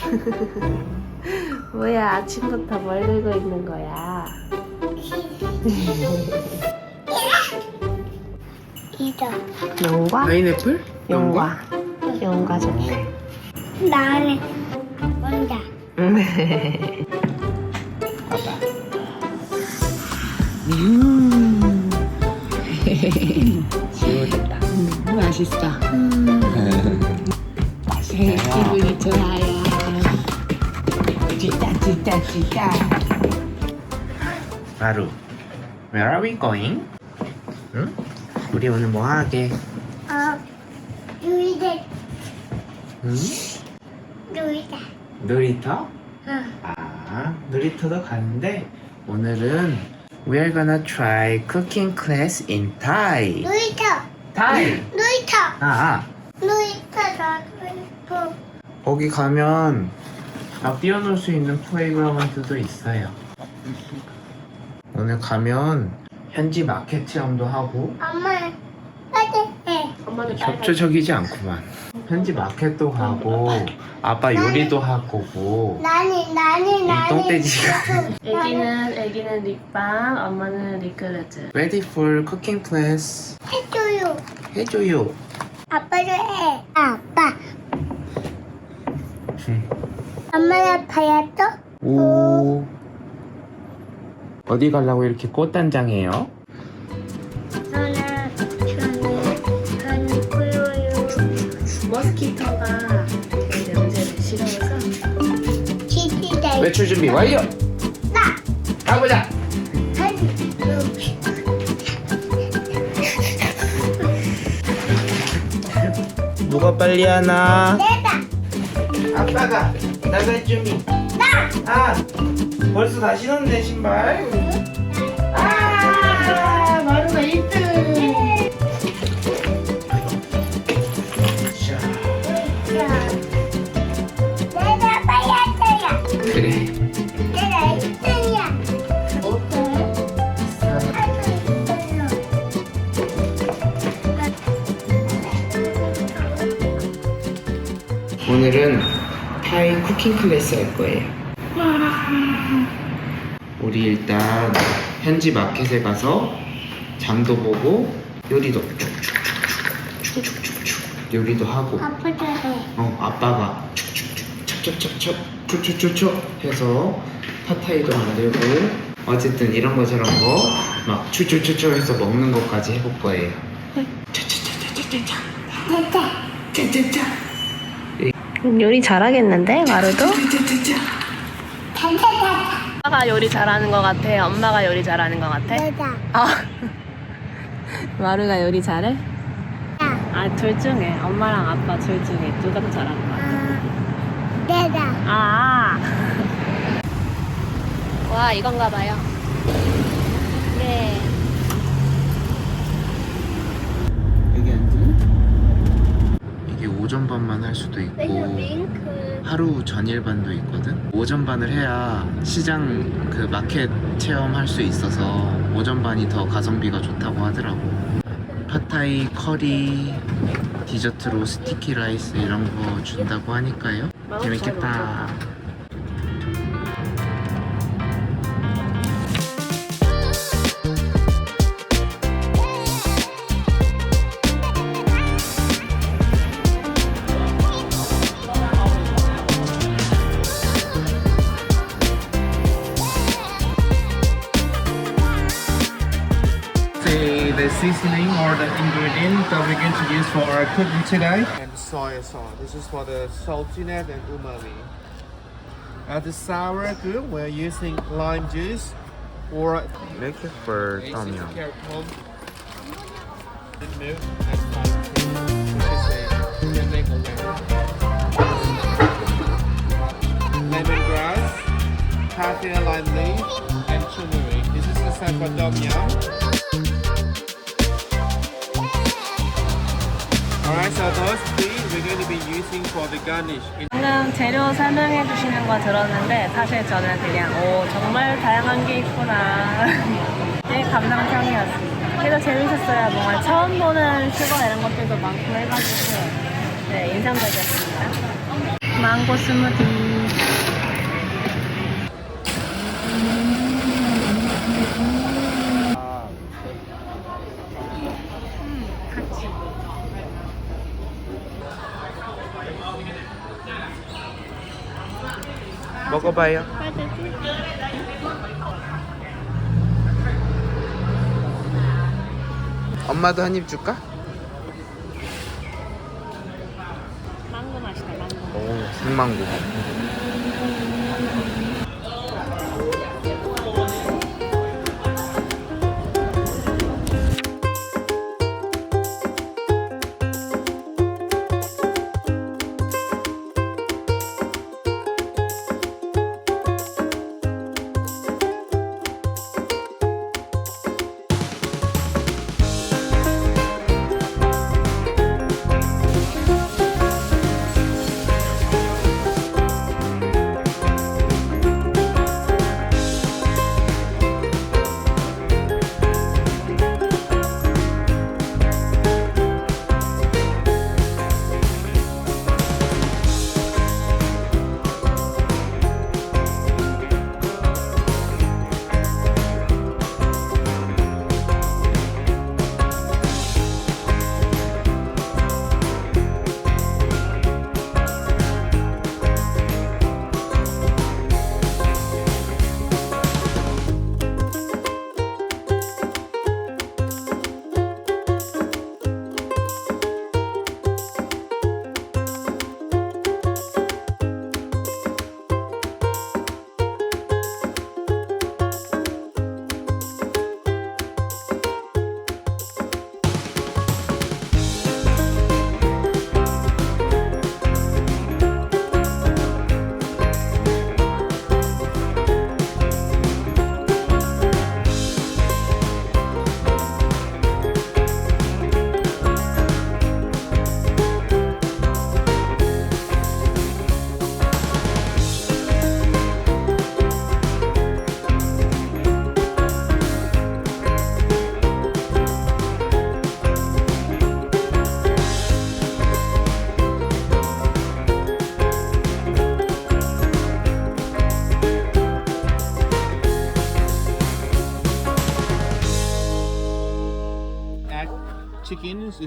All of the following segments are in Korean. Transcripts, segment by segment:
뭐야 아침부터 뭘 들고 있는 거야? 이거 용과? 파인애플? 용과 용과 좋네 나는 혼자 봐봐. 음. 지워졌다. 음, 맛있어 맛있어요. 기분이 좋아요 진짜 진짜 진짜. 바로 Where are we going? 응? 우리 오늘 뭐 하게? 어 누이들 응? 누이다 놀이터? 어 아, 놀이터도 가는데 오늘은 We're gonna try cooking class in Thai. 누이터 Thai. 누이터 아, 누이터 너 거기 가면 막 뛰어놀 수 있는 플레이그라운드도 있어요. 오늘 가면 현지 마켓 체험도 하고 엄마 엄마는 협조적이지 않구만. 현지 마켓도 가고 아빠 요리도 할 거고 나니 나니 나니 똥돼지가. 애기는 애기는 립밤 엄마는 립글래즈 Ready for cooking class. 해줘요 해줘요. 아빠도 해 아빠 엄마가 봐야 또 오. 어디 가려고 이렇게 꽃단장해요? 저는 저는 저는 꿀어요 머스키토가 그 냄새를 싫어해서 치즈다 외출 준비 완료. 나 가보자. 누가 빨리 하나? 내가 아빠가 나갈 준비. 나 아, 벌써 다 신었네 신발. 쿠킹 클래스 할 거예요. 우리 일단 현지 마켓에 가서 장도 보고 요리도 쭉쭉쭉쭉쭉쭉쭉 요리도 하고. 아빠도. 해어 아빠가 축축축 척척척척 축축축축 해서 팟타이도 만들고 어쨌든 이런 거 저런 거막 축축축축 해서 먹는 것까지 해볼 거예요. 짜짜짜짜짜짜 됐다. 짜짜 짜 요리 잘하겠는데 마루도? 아빠가 요리 잘하는 것 같아 엄마가 요리 잘하는 것 같아? 됐다 아 마루가 요리 잘해? 야아둘 중에 엄마랑 아빠 둘 중에 누가 더 잘하는 것 같아? 아, 내가 아. 와, 이건가 봐요. 네. 여기 앉으면 이게 오전반만 할 수도 있고 하루 전일반도 있거든? 오전반을 해야 시장 그 마켓 체험할 수 있어서 오전반이 더 가성비가 좋다고 하더라고. 팟타이 커리 디저트로 스티키 라이스 이런 거 준다고 하니까요. 재밌겠다 seasoning or the ingredient that we're going to use for our cooking today. And soy sauce. This is for the saltiness and umami. At the sour good, we're using lime juice or Make it for basic carrot pulp. And milk and lime tea, which is a you can make a lemon. Lemongrass, kaffir lime leaf, and turmeric. This is the set for dom yum. Alright, so those three we're going to be using for the garnish. 방금 재료 설명해 주시는 거 들었는데 사실 저는 그냥 오 정말 다양한 게 있구나 네 감상평이었습니다. 그래도 재밌었어요. 뭔가 처음 보는 수거 이런 것들도 많고 해가지고 네 인상적이었습니다. 망고 스무디. 음, 같이. 먹어봐요. 엄마도 한 입 줄까? 망고 맛이다, 망고. 오, 생망고.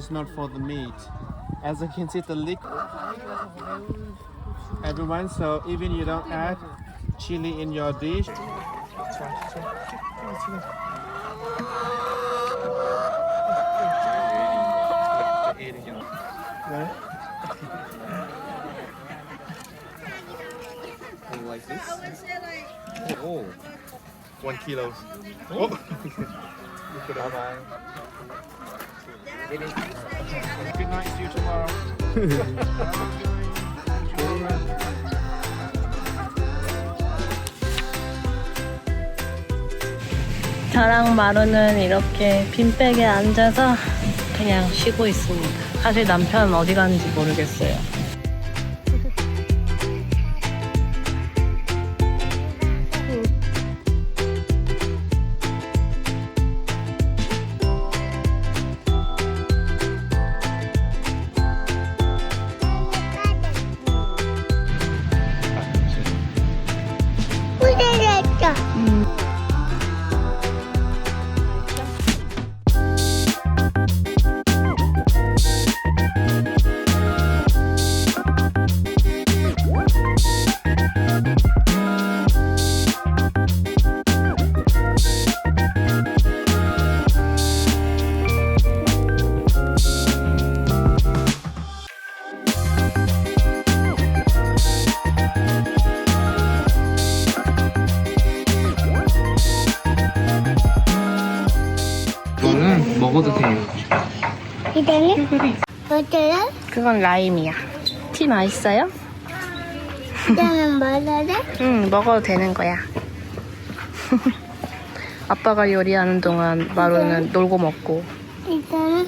Is not for the meat. As you can see, the liquid. Everyone, so even you don't add chili in your dish. Like this? Oh, one kilo. Oh. Bye bye. Good night, see you tomorrow. 저랑 마루는 이렇게 빈백에 앉아서 그냥 쉬고 있습니다. 사실 남편은 어디 가는지 모르겠어요. 그건 라임이야. 티 맛있어요? 이제는 뭐래? 응, 먹어도 되는 거야. 아빠가 요리하는 동안 마루는 놀고 먹고. 이제는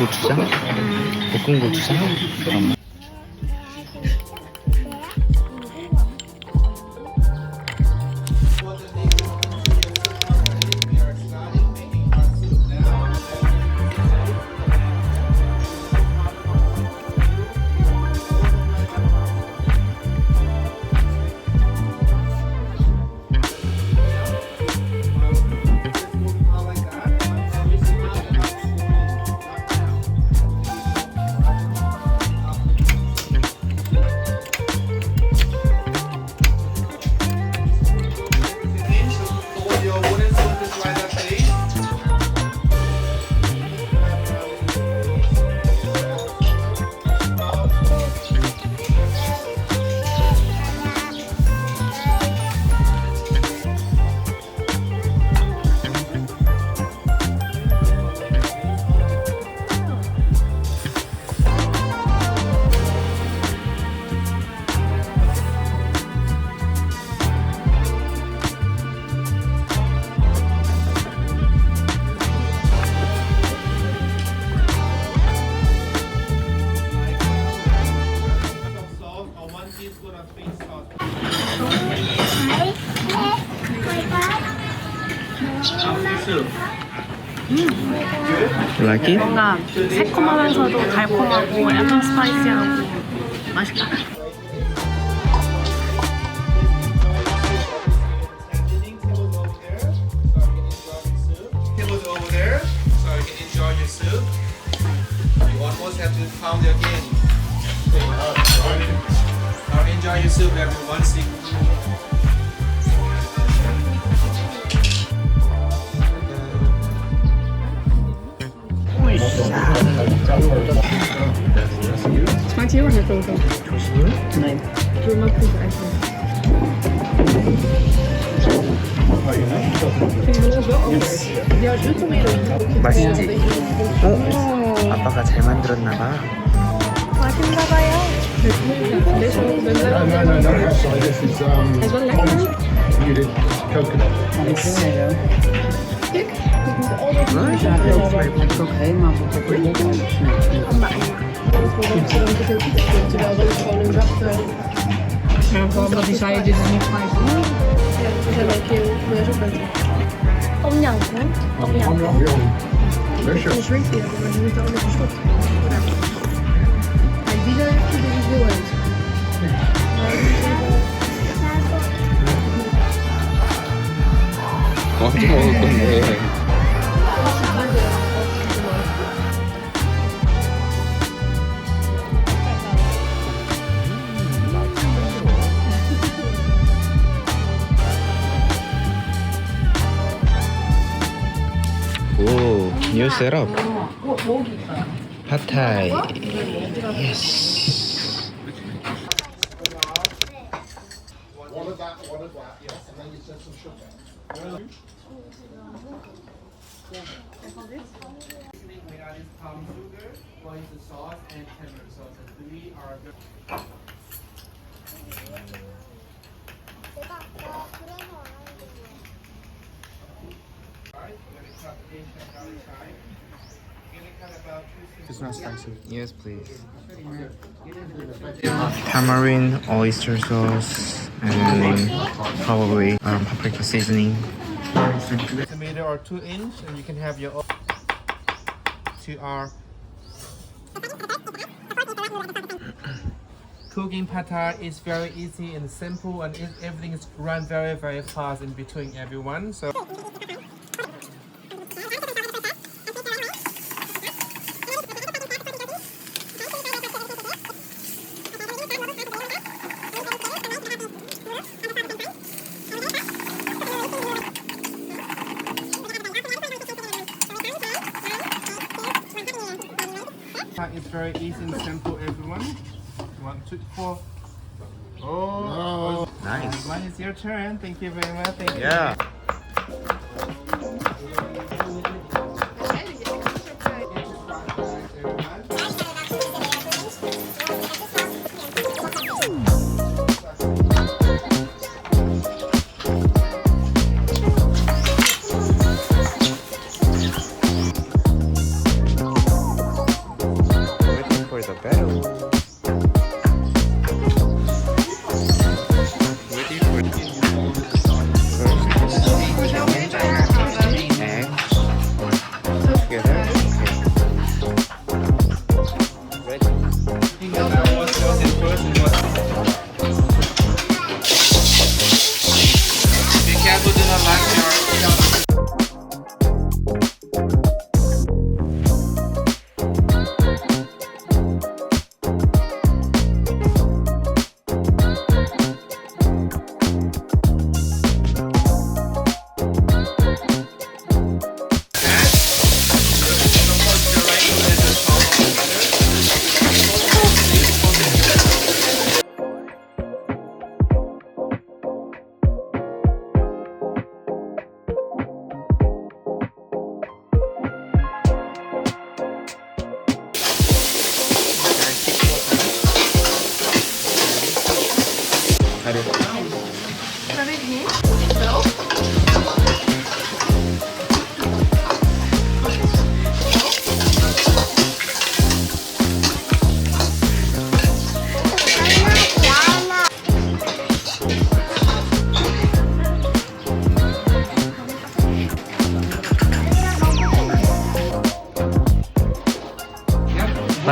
고추장? 볶은 고추장? 잠깐만. It? 뭔가 새콤하면서도 달콤하고 약간 스파이시하고 맛있다. Enjoy Het wel anders? Ja, het doet meer. 맛있지? 어? 아빠가 잘 만들었나 봐. 맛있나 봐요. Deze ook Terwijl dat is gewoon een zachte. Vooral omdat hij zei: Dit is niet mijn we ik: zo. Om jou, hè? Om jou. Om jou. Ik heb een maar die moet er ook gestopt. Kijk, die daar heb je dus heel uit. Ik hem ook new setup. We added palm sugar, oyster It's not spicy. Yes, please. Tamarind, oyster sauce, and probably um, paprika seasoning. tomato or two inch, and you can have your own. To our cooking pad thai is very easy and simple, and it, everything is run very very fast in between everyone. So. It's very easy and simple, everyone. One, two, four. Oh, Nice. one is your turn. Thank you very much. Thank you. Yeah. 갈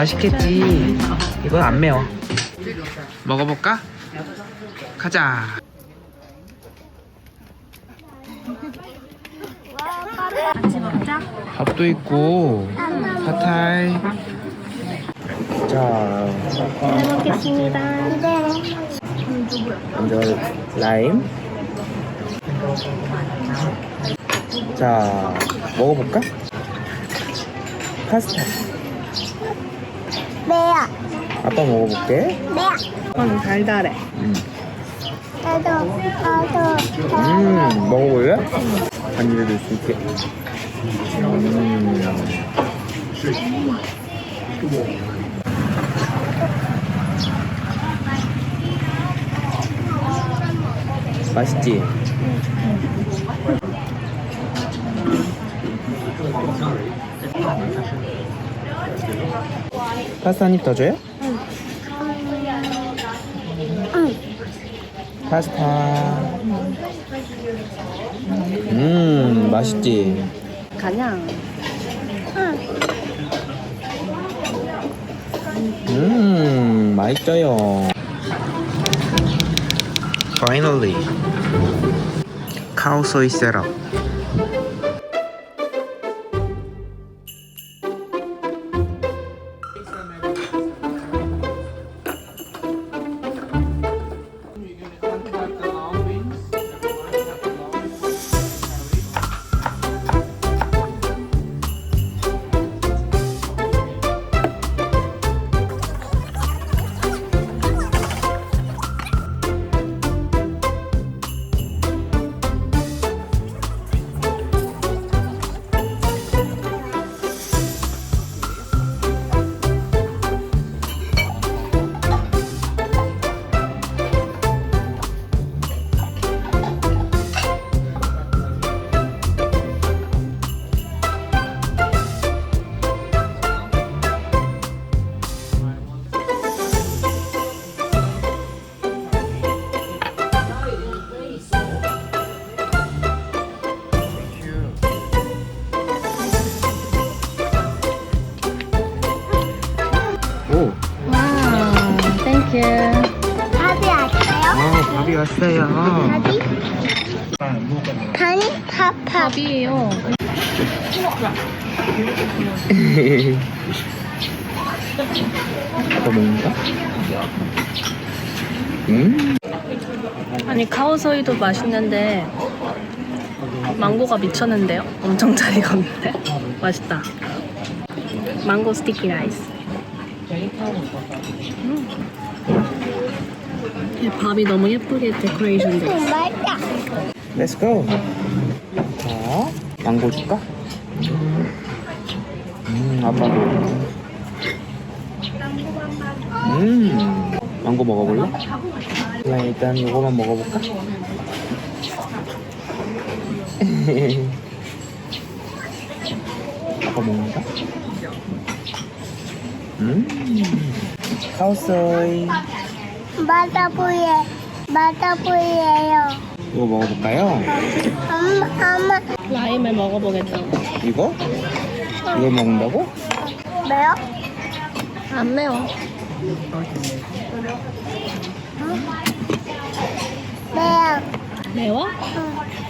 맛있겠지. 이건 안 매워. 먹어볼까? 가자. 같이 먹자. 밥도 있고 팟타이. 자, 잘 먹겠습니다. 먼저 라임. 자, 먹어볼까? 파스타. 매야. 아빠 먹어볼게. 매야. 이건 달달해. 음, 나도, 나도. 음 먹어볼래? 간이를 수 있게. 음. 맛있지? 파스타 한 입 더 줘요? 파스타. 음, 맛있지? 그냥 음, 맛있어요. Finally, 카오 소이 셋업. 왔어요. 밥, 밥. 밥이에요. 아빠 먹는다? 음, 아니 카오소이도 맛있는데 망고가 미쳤는데요? 엄청 잘 익었는데 맛있다. 망고 스티키 라이스. 음. 이 밥이 너무 예쁘게 데코레이션 돼 있어. 음, 맛있다. Let's go. 자, 망고 줄까? 음, 아빠도. 음, 망고 먹어볼래? 그냥 일단 이거만 먹어볼까? 아빠 먹는다? 음. 카오소이. 맞아 보여. 맞아 보여요. 이거 먹어볼까요? 엄마, 엄마. 라임을 먹어보겠다고. 이거? 이걸 먹는다고? 매워? 안 매워. 매워. 매워? 음.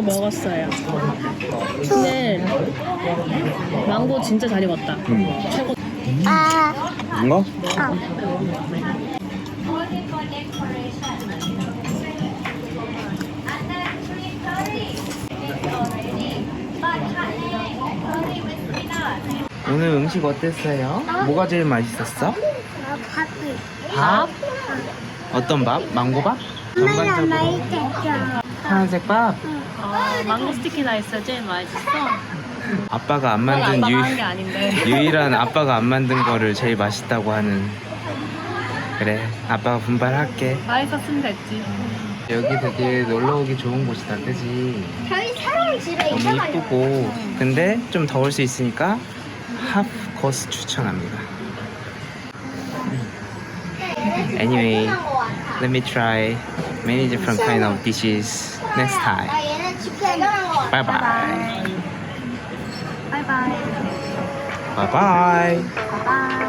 어, 엄마도 먹었어요. 근데 망고 진짜 잘 익었다. 음. 최고. 아, 이거? 어. 오늘 음식 어땠어요? 뭐가 제일 맛있었어? 나 밥이. 밥? 어떤 밥? 망고밥? 엄마가 전반적으로 맛있었죠. 파란색 밥? 어, 망고 스티키 라이스 제일 맛있었어. 아빠가 안 만든 아빠가 한 게 아닌데. 유일한 아빠가 안 만든 거를 제일 맛있다고 하는. 그래 아빠가 분발할게. 맛있었으면 됐지. 여기 되게 놀러 오기 좋은 곳이다 그지? 저희 사람 집에 너무 이쁘고. 근데 좀 더울 수 있으니까 하프 코스 추천합니다. Anyway, let me try. Many different kind of dishes next time. 나 얘는 치킨. Bye bye. 바이바이. Bye bye. 아.